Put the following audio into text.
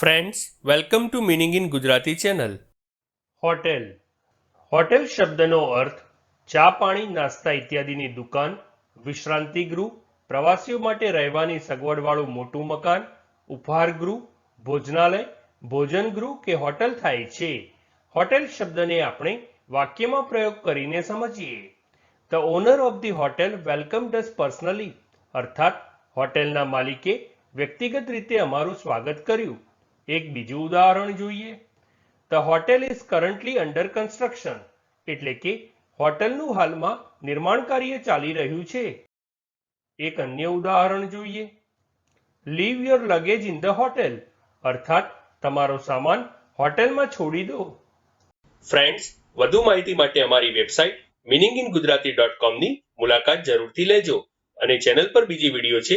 Friends welcome to meaning in Gujarati channel hotel hotel શબ્દનો અર્થ ચા પાણી, નાસ્તા ઇત્યાદિની દુકાન, વિશ્રાંતિ ગૃહ, પ્રવાસીઓ માટે રહેવાની સગવડવાળું મોટું મકાન, ઉપહાર ગૃહ, ભોજનાલય, ભોજન ગૃહ કે હોટેલ થાય છે. હોટેલ શબ્દને આપણે વાક્યમાં પ્રયોગ કરીને સમજીએ. The owner of the hotel welcomed us personally અર્થાત, હોટેલના માલિકે વ્યક્તિગત રીતે અમારું સ્વાગત કર્યું. એક બીજું ઉદાહરણ જોઈએ. The hotel is currently under construction એટલે કે હોટલનું હાલમાં નિર્માણ કાર્ય ચાલી રહ્યું છે. એક અન્ય ઉદાહરણ જોઈએ. Leave your luggage in the hotel અર્થાત તમારો સામાન હોટેલમાં છોડી દો. ફ્રેન્ડ્સ વધુ માહિતી માટે અમારી website meaning in Gujarati dot કોમની મુલાકાત જરૂરથી લેજો અને ચેનલ પર બીજી વીડિયો છે